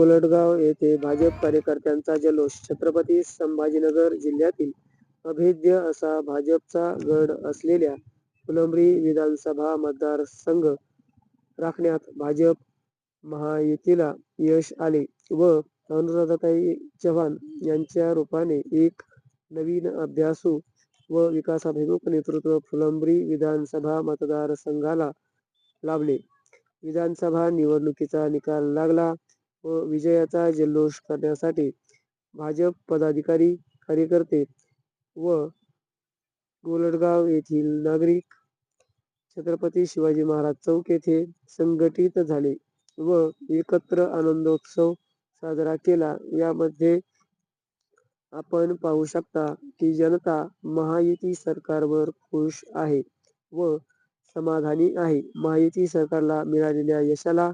गोलटगाव येथे भाजप कार्यकर्त्यांचा जल्लोष छत्रपती संभाजीनगर जिल्ह्यातील अभेद्य असा भाजपचा गड असलेल्या फुलंब्री विधानसभा मतदारसंघ राखण्यात भाजप महायुतीला यश आले व अनुराधाताई चव्हाण यांच्या रूपाने एक नवीन अभ्यासू व विकासाभिमुख नेतृत्व फुलंब्री विधानसभा मतदारसंघाला लाभले. विधानसभा निवडणुकीचा निकाल लागला व विजयाचा जल्लोष करण्यासाठी भाजप पदाधिकारी, कार्यकर्ते व गोलडगाव येथील नागरिक छत्रपती शिवाजी महाराज चौक येथे संघटित झाले व एकत्र आनंदोत्सव साजरा केला. यामध्ये आपण पाहू शकता की जनता महायुती सरकारवर खुश आहे व समाधानी आहे. महायुती सरकारला मिळालेल्या यशाला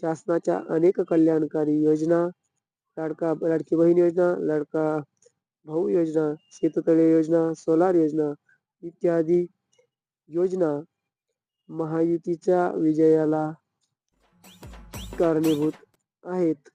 शासनाच्या अनेक कल्याणकारी योजना लाडका लाडकी बहीण योजना लाडका भाऊ योजना शेततळे योजना सोलार योजना इत्यादी योजना महायुतीच्या विजयाला कारणीभूत आहेत.